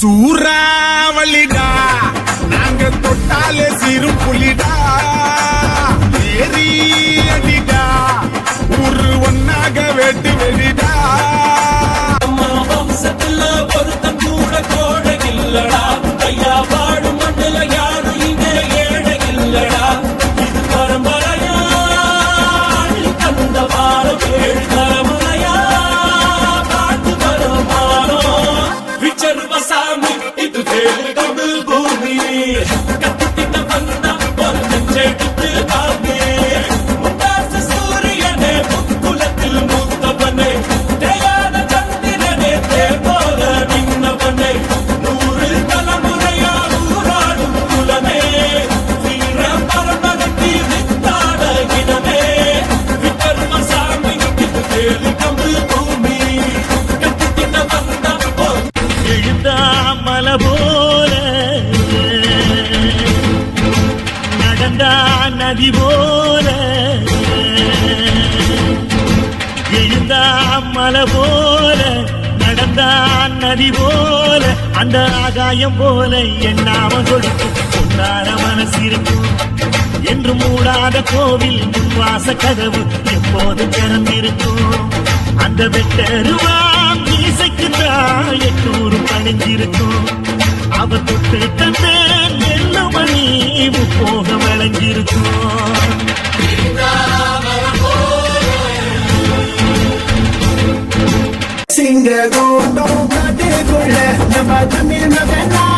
சூறாவளிடா. நாங்க தொட்டாலே சிறு புலிடா. இது வேறு தமிழ் பூமி நடந்தா நதி போல எழுந்தா மலை போல நடந்தா நதி போல அந்த ஆகாயம் போல எண்ணாம கொடுக்கும் பொன்னார மனசிருக்கும் என்று மூடாத கோவில் வாச கதவு எப்போது திறந்திருக்கும். அந்த வெட்டருவா மீசைக்கு தான் எட்டூறு பணிஞ்சிருக்கும் போக விளைஞ்சிருக்கும் சிங்க கூட்டம் கொள்ள நம்ம தமிழ் மகனா